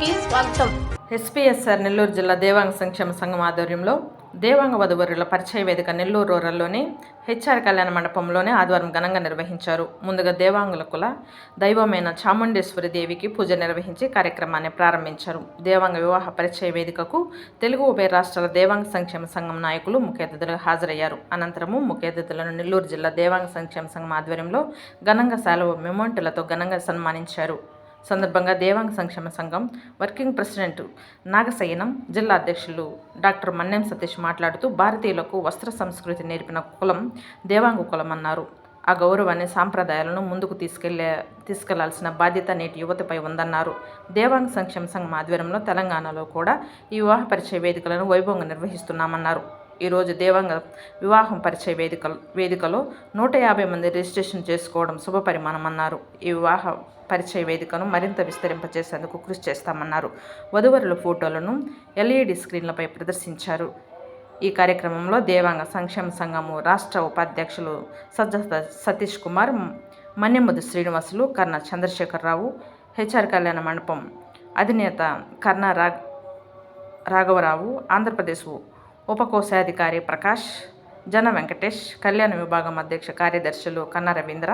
కి స్వాగతం. ఎస్పీఎస్ఆర్ నెల్లూరు జిల్లా దేవాంగ సంక్షేమ సంఘం ఆధ్వర్యంలో దేవాంగ వధువరుల పరిచయ వేదిక నెల్లూరు రూరల్లోని హెచ్ఆర్ కళ్యాణ మండపంలోనే ఆదివారం ఘనంగా నిర్వహించారు. ముందుగా దేవాంగుల కుల దైవమైన చాముండేశ్వరి దేవికి పూజ నిర్వహించి కార్యక్రమాన్ని ప్రారంభించారు. దేవాంగ వివాహ పరిచయ వేదికకు తెలుగు ఉభయ రాష్ట్రాల దేవాంగ సంక్షేమ సంఘం నాయకులు ముఖ్య అతిథులుగా హాజరయ్యారు. అనంతరము ముఖ్య అతిథులను నెల్లూరు జిల్లా దేవాంగ సంక్షేమ సంఘం ఆధ్వర్యంలో ఘనంగా సెలవు మెమోంటులతో ఘనంగా సన్మానించారు. సందర్భంగా దేవాంగ సంక్షేమ సంఘం వర్కింగ్ ప్రెసిడెంట్ నాగసయ్యనం జిల్లా అధ్యక్షులు డాక్టర్ మన్నెం సతీష్ మాట్లాడుతూ భారతీయులకు వస్త్ర సంస్కృతి నేర్పిన కులం దేవాంగ కులం అన్నారు. ఆ గౌరవాన్ని సాంప్రదాయాలను ముందుకు తీసుకెళ్ళే తీసుకెళ్ళాల్సిన బాధ్యత నేటి యువతపై ఉందన్నారు. దేవాంగ సంక్షేమ సంఘం ఆధ్వర్యంలో తెలంగాణలో కూడా ఈ వివాహ పరిచయ వేదికలను వైభవంగా నిర్వహిస్తున్నామన్నారు. ఈరోజు దేవాంగ వివాహం పరిచయ వేదిక వేదికలో నూట యాభై మంది రిజిస్ట్రేషన్ చేసుకోవడం శుభపరిమాణమన్నారు ఈ వివాహ పరిచయ వేదికను మరింత విస్తరింపచేసేందుకు కృషి చేస్తామన్నారు. వధువరుల ఫోటోలను ఎల్ఈడి స్క్రీన్లపై ప్రదర్శించారు. ఈ కార్యక్రమంలో దేవాంగ సంక్షేమ సంఘము రాష్ట్ర ఉపాధ్యక్షులు సజ్జ సతీష్ కుమార్ మన్నెముద్దు శ్రీనివాసులు కర్ణ చంద్రశేఖరరావు హెచ్ఆర్ కళ్యాణ మండపం అధినేత కర్ణ రా రాఘవరావు ఆంధ్రప్రదేశ్ ఉపకోశాధికారి ప్రకాష్ జన వెంకటేష్ కళ్యాణ విభాగం అధ్యక్ష కార్యదర్శులు కన్న రవీంద్ర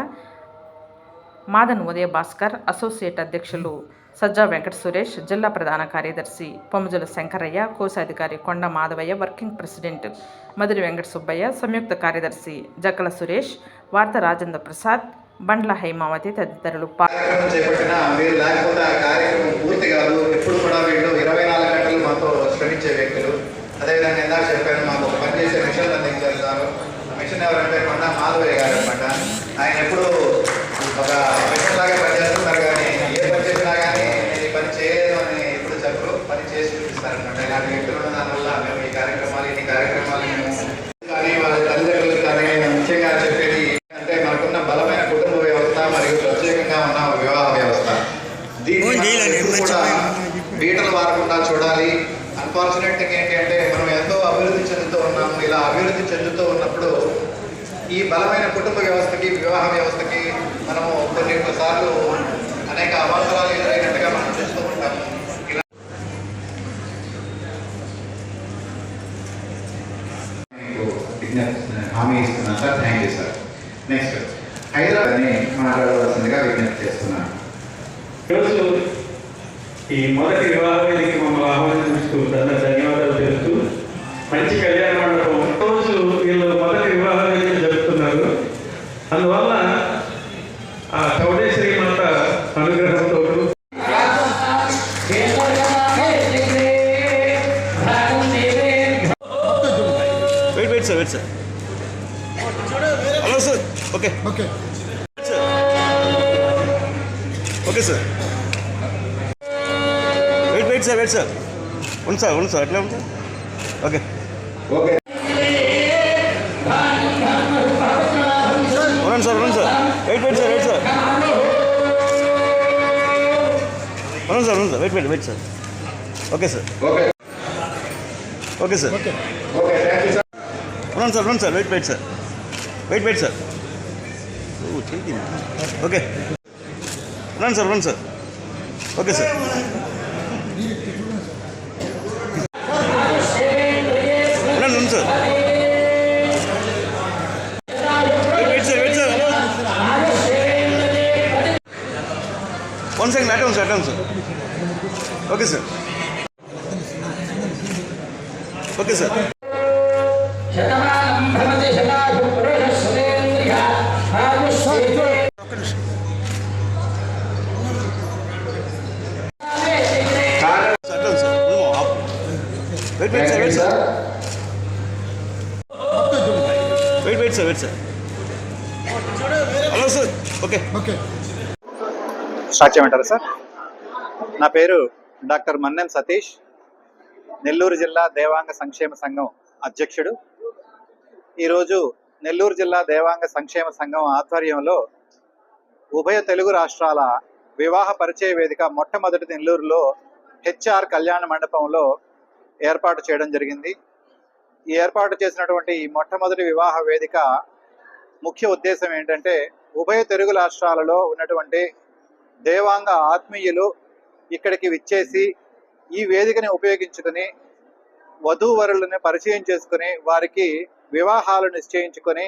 మాదన్ ఉదయ భాస్కర్ అసోసియేట్ అధ్యక్షులు సజ్జా వెంకట సురేష్ జిల్లా ప్రధాన కార్యదర్శి పొమ్మజుల శంకరయ్య కోశాధికారి కొండ మాధవయ్య వర్కింగ్ ప్రెసిడెంట్ మధురి వెంకట సుబ్బయ్య సంయుక్త కార్యదర్శి జక్కల సురేష్ వార్త రాజేంద్ర ప్రసాద్ బండ్ల హైమావతి తదితరులు పూర్తి కాదు. ఎప్పుడు కూడా వీళ్ళు ఇరవై నాలుగు గంటలు మాతో శ్రమించే వ్యక్తులు. అదేవిధంగా ఇందాక చెప్పాను మాకు ఒక పనిచేసే మిషన్ అందించారు సార్. మిషన్ ఎవరంటే కొండ మాధవయ్య గారు అనమాట ఆయన ఎప్పుడు ఒక మిషన్ లాగా పనిచేస్తున్నారు కానీ ఏ పని చేసినా కానీ నేను ఈ పని చేయలేదు అని ఎప్పుడు చెప్పరు. పని చేసి చూపిస్తారనమాట ఇలాంటి వ్యక్తులు ఉన్న దానివల్ల మేము ఈ కార్యక్రమాలు ఇన్ని కార్యక్రమాలు మేము కానీ వాళ్ళ తల్లిదండ్రులకు కానీ ముఖ్యంగా చెప్పేది అంటే మనకున్న బలమైన కుటుంబ వ్యవస్థ మరియు ప్రత్యేకంగా ఉన్న వివాహ వ్యవస్థ. దీన్ని కూడా బీటలు వారకుండా చూడాలి. అన్ఫార్చునేట్ థింగ్ ఏంటంటే మనం ఎంతో అభివృద్ధి చెందుతూ ఉన్నాము. ఇలా అభివృద్ధి చెందుతూ ఉన్నప్పుడు ఈ బలమైన కుటుంబ వ్యవస్థకి వివాహ వ్యవస్థకి మనము కొన్ని సార్లు అనేక అవాంతరాలు ఎదురైనట్టుగా మనం చూస్తూ ఉంటాము. హామీ ఇస్తున్నాను sir. Thank you sir next హైదరాబాద్ని మాట్లాడవలసిందిగా విజ్ఞప్తి చేస్తున్నాను. ఈరోజు ఈ మొదటి వివాహ ఆహ్వానించుకు చాలా ధన్యవాదాలు తెలుపుతూ మంచి కళ్యాణ మండపం. రోజు వీళ్ళు మొదటి వివాహ జరుపుతున్నారు. అందువల్ల ఆ చౌడేశ్వరి మాత అనుగ్రహంతో wait wait sir wait sir hello sir okay okay okay sir wait wait sir wait sir ఉంది సార్ ఉంది సార్. ఎట్లా ఉంది? ఓకే. ఓకే. ఉండండి సార్ ఉండండి sir. Wait wait sir wait sir. ఉండండి సార్ ఉండండి sir. Wait wait wait sir. Okay sir. Okay. Okay sir. ఉండండి sir ఉండండి sir. Wait wait sir. Wait wait sir. Okay. ఉండండి సార్ ఉండండి sir. Okay sir. One second అటే sir అటే sir okay sir okay sir wait wait sir wait sir wait wait sir wait sir hello sir okay okay start చేయమంటారా sir? నా పేరు doctor Mannem Satish. Nellore జిల్లా దేవాంగ సంక్షేమ సంఘం అధ్యక్షుడు. ఈరోజు నెల్లూరు జిల్లా దేవాంగ సంక్షేమ సంఘం ఆధ్వర్యంలో ఉభయ తెలుగు రాష్ట్రాల వివాహ పరిచయ వేదిక మొట్టమొదటి నెల్లూరులో హెచ్ఆర్ కళ్యాణ మండపంలో ఏర్పాటు చేయడం జరిగింది. ఈ ఏర్పాటు చేసినటువంటి ఈ మొట్టమొదటి వివాహ వేదిక ముఖ్య ఉద్దేశం ఏంటంటే ఉభయ తెలుగు రాష్ట్రాలలో ఉన్నటువంటి దేవాంగ ఆత్మీయులు ఇక్కడికి విచ్చేసి ఈ వేదికని ఉపయోగించుకుని వధూవరులను పరిచయం చేసుకుని వారికి వివాహాలు నిశ్చయించుకొని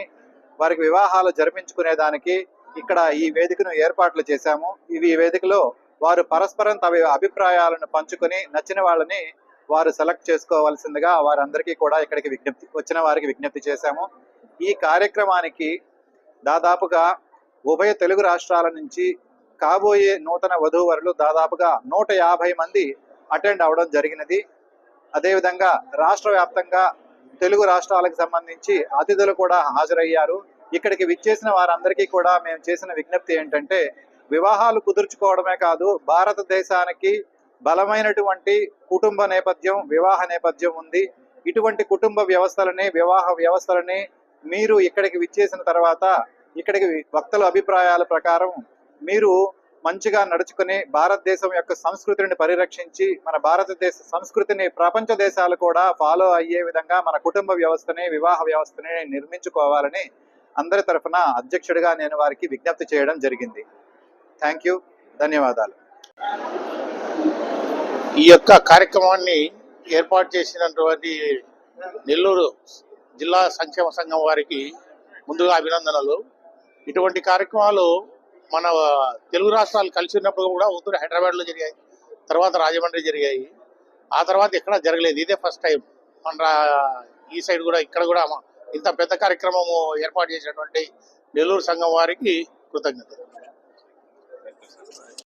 వారికి వివాహాలు జరిపించుకునే దానికి ఇక్కడ ఈ వేదికను ఏర్పాట్లు చేశాము. ఇవి ఈ వేదికలో వారు పరస్పరం తమ అభిప్రాయాలను పంచుకొని నచ్చిన వాళ్ళని వారు సెలెక్ట్ చేసుకోవాల్సిందిగా వారందరికీ కూడా ఇక్కడికి విజ్ఞప్తి వచ్చిన వారికి విజ్ఞప్తి చేశాము. ఈ కార్యక్రమానికి దాదాపుగా ఉభయ తెలుగు రాష్ట్రాల నుంచి కాబోయే నూతన వధూవరులు దాదాపుగా నూట యాభై మంది అటెండ్ అవడం జరిగినది. అదేవిధంగా రాష్ట్ర వ్యాప్తంగా తెలుగు రాష్ట్రాలకు సంబంధించి అతిథులు కూడా హాజరయ్యారు. ఇక్కడికి విచ్చేసిన వారందరికీ కూడా మేము చేసిన విజ్ఞప్తి ఏంటంటే వివాహాలు కుదుర్చుకోవడమే కాదు భారతదేశానికి బలమైనటువంటి కుటుంబ నేపథ్యం వివాహ నేపథ్యం ఉంది. ఇటువంటి కుటుంబ వ్యవస్థలని వివాహ వ్యవస్థలని మీరు ఇక్కడికి విచ్చేసిన తర్వాత ఇక్కడికి భక్తుల అభిప్రాయాల ప్రకారం మీరు మంచిగా నడుచుకుని భారతదేశం యొక్క సంస్కృతిని పరిరక్షించి మన భారతదేశ సంస్కృతిని ప్రపంచ దేశాలు కూడా ఫాలో అయ్యే విధంగా మన కుటుంబ వ్యవస్థని వివాహ వ్యవస్థని నిర్మించుకోవాలని అందరి తరఫున అధ్యక్షుడిగా నేను వారికి విజ్ఞప్తి చేయడం జరిగింది. థ్యాంక్ యూ ధన్యవాదాలు. ఈ యొక్క కార్యక్రమాన్ని ఏర్పాటు చేసినటువంటి నెల్లూరు జిల్లా సంక్షేమ సంఘం వారికి ముందుగా అభినందనలు. ఇటువంటి కార్యక్రమాలు మన తెలుగు రాష్ట్రాలు కలిసి ఉన్నప్పుడు కూడా ముందు హైదరాబాద్లో జరిగాయి తర్వాత రాజమండ్రి జరిగాయి. ఆ తర్వాత ఎక్కడ జరగలేదు ఇదే ఫస్ట్ టైం మన రా- ఈ సైడ్ కూడా ఇక్కడ కూడా ఇంత పెద్ద కార్యక్రమము ఏర్పాటు చేసినటువంటి నెల్లూరు సంఘం వారికి కృతజ్ఞతలు.